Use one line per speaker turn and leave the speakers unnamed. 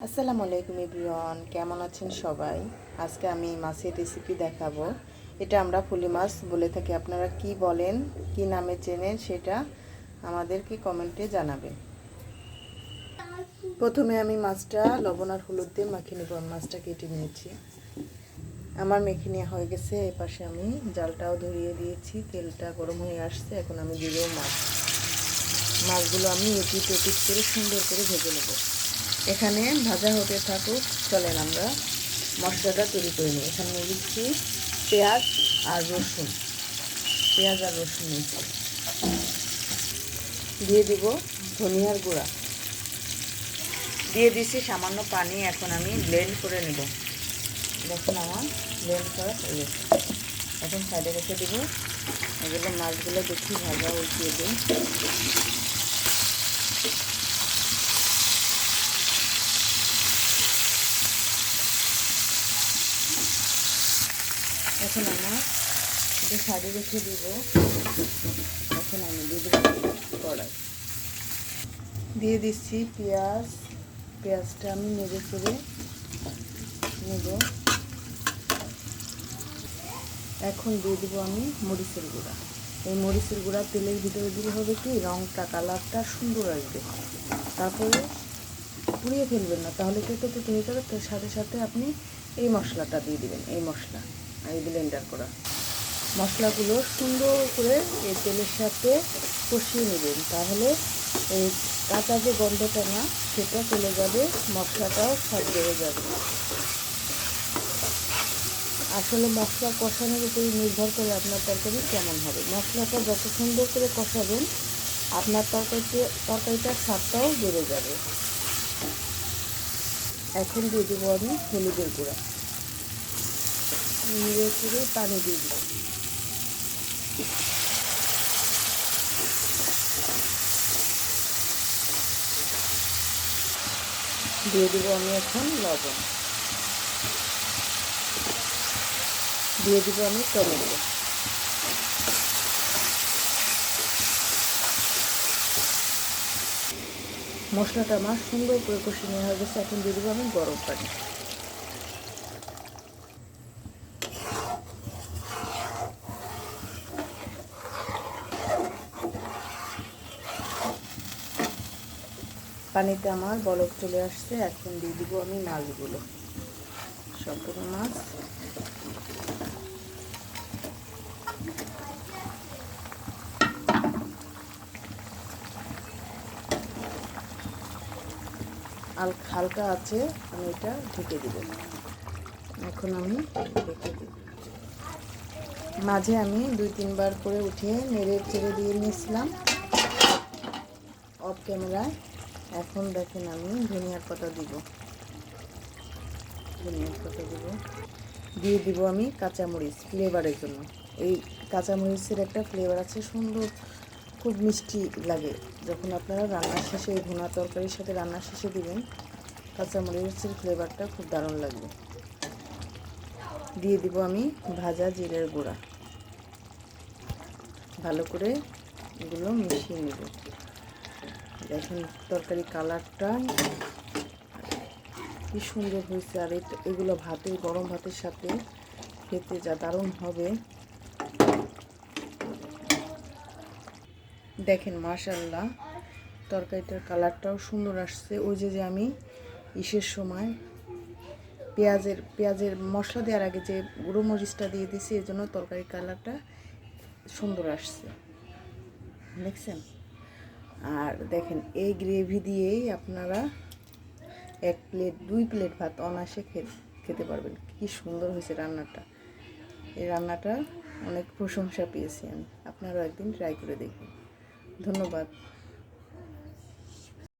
আসসালামু আলাইকুম এভরিওয়ান, কেমন আছেন সবাই? আজকে আমি মাছের রেসিপি দেখাবো। এটা আমরা ফুলি মাছ বলে থাকি। আপনারা কি বলেন, কি নামে চেনেন সেটা আমাদেরকে কমেন্টে জানাবেন। প্রথমে আমি মাছটা লবণ আর হলুদ দিয়ে মাখিয়ে নেব। মাছটা কেটে নিয়েছি। আমার মেখে নেওয়া হয়ে গেছে। এপাশে আমি জালটাও ধরিয়ে দিয়েছি। তেলটা গরম হয়ে আসছে। এখন আমি দেবো মাছ। মাছগুলো আমি এপিট এপিট করে সুন্দর করে ভেজে নেব। এখানে ভাজা হতে থাকুক, চলেন আমরা মশলাটা তৈরি করে নিই। এখানে দিচ্ছি পেঁয়াজ আর রসুন। পেঁয়াজ আর রসুন নিচ্ছি দিয়ে দিব ধনিয়ার গুঁড়া। দিয়ে দিচ্ছি সামান্য পানি, এখন আমি ব্লেন্ড করে নেব। দেখুন আমার ব্লেন্ড করা হয়ে গেছে। এখন সাইডে রেখে দেবো। এগুলো মাছগুলো দেখি ভাজা উল্টিয়ে দিই। এখন আমার এটা সাইডে রেখে দিব। এখন আমি দিয়ে দেবো কড়াই। দিয়ে দিচ্ছি পেঁয়াজ। পেঁয়াজটা আমি নেড়ে করে নেব। এখন দিয়ে দেবো আমি মরিচের গুঁড়া। এই মরিচের গুঁড়া তেলের ভিতরে দিলে হবে কি? রঙটা কালারটা সুন্দর আসবে। তারপরে পুড়িয়ে ফেলবেন না। তাহলে কেটে তো তুমি তার সাথে সাথে আপনি এই মশলাটা দিয়ে দিবেন। এই মশলা। এই ব্লেন্ডার করা। মশলাগুলো সুন্দর করে এই তেলের সাথে কষিয়ে নেবেন। তাহলে এই কাঁচা যে গন্ধটা না, সেটা চলে যাবে, মশলাটাও স্বাদ বেড়ে যাবে। আসলে মশলা কষানোর উপরই নির্ভর করে আপনার তরকারি কেমন হবে। মশলাটা যত সুন্দর করে কষাবেন, আপনার তরকারিতে, তরকারিটার স্বাদটাও বেড়ে যাবে। এখন দিয়ে দেবো আমি হলুদের গুঁড়া। নিয়ে করে পানি দিয়ে দিব দিয়ে দিব আমি এখন লবণ। দিয়ে দিব আমি টমেটো। মশলাটা আমার সুন্দর করে কষে নেওয়া হয়ে গেছে, এখন দিয়ে দেবো আমি গরম পানি। পানিতে আমার বলক চলে আসছে, এখন দিয়ে দিব আমি মাছগুলো। সবগুলো মাছ। আল, হালকা আছে, আমি এটা ঢেকে দিব। এখন আমি ঢেকে দিব। মাঝে আমি দুই, তিনবার করে উঠিয়ে নেড়ে চেড়ে দিয়ে নিয়েছিলাম। অফ ক্যামেরায়। এখন দেখেন আমি ধনিয়ার পাতা দিব। ধনিয়ার পাতা দিব। দিয়ে দিব আমি কাঁচামরিচ ফ্লেভারের জন্য। এই কাঁচামরিচের একটা ফ্লেভার আছে সুন্দর, খুব মিষ্টি লাগে। যখন আপনারা রান্নার শেষে এই ভুনা তরকারির সাথে রান্নার শেষে দিবেন, কাঁচামরিচের ফ্লেভারটা খুব দারুণ লাগবে। দিয়ে দিব আমি ভাজা জিরের গুঁড়া। ভালো করে এগুলো মিশিয়ে নেব। দেখেন তরকারি কালারটা। কি সুন্দর হয়েছে। আর এগুলো ভাতের, গরম ভাতের সাথে খেতে যা দারুণ হবে। দেখেন মাশাল্লাহ তরকারিটার কালারটাও সুন্দর আসছে। ওই যে যে আমি ইসের সময় পেঁয়াজের পেঁয়াজের মশলা দেওয়ার আগে যে গুঁড়ো মরিচটা দিয়ে দিছি এই জন্য তরকারির কালারটা সুন্দর আসছে। দেখছেন? দেখেন, এই গ্রেভি দিয়েই আপনারা এক প্লেট দুই প্লেট ভাত অনায়াসে খেতে পারবেন। কি সুন্দর হয়েছে রান্নাটা। এই রান্নাটা অনেক প্রশংসা পেয়েছি আমি। আপনারাও একদিন ট্রাই করে দেখুন। ধন্যবাদ।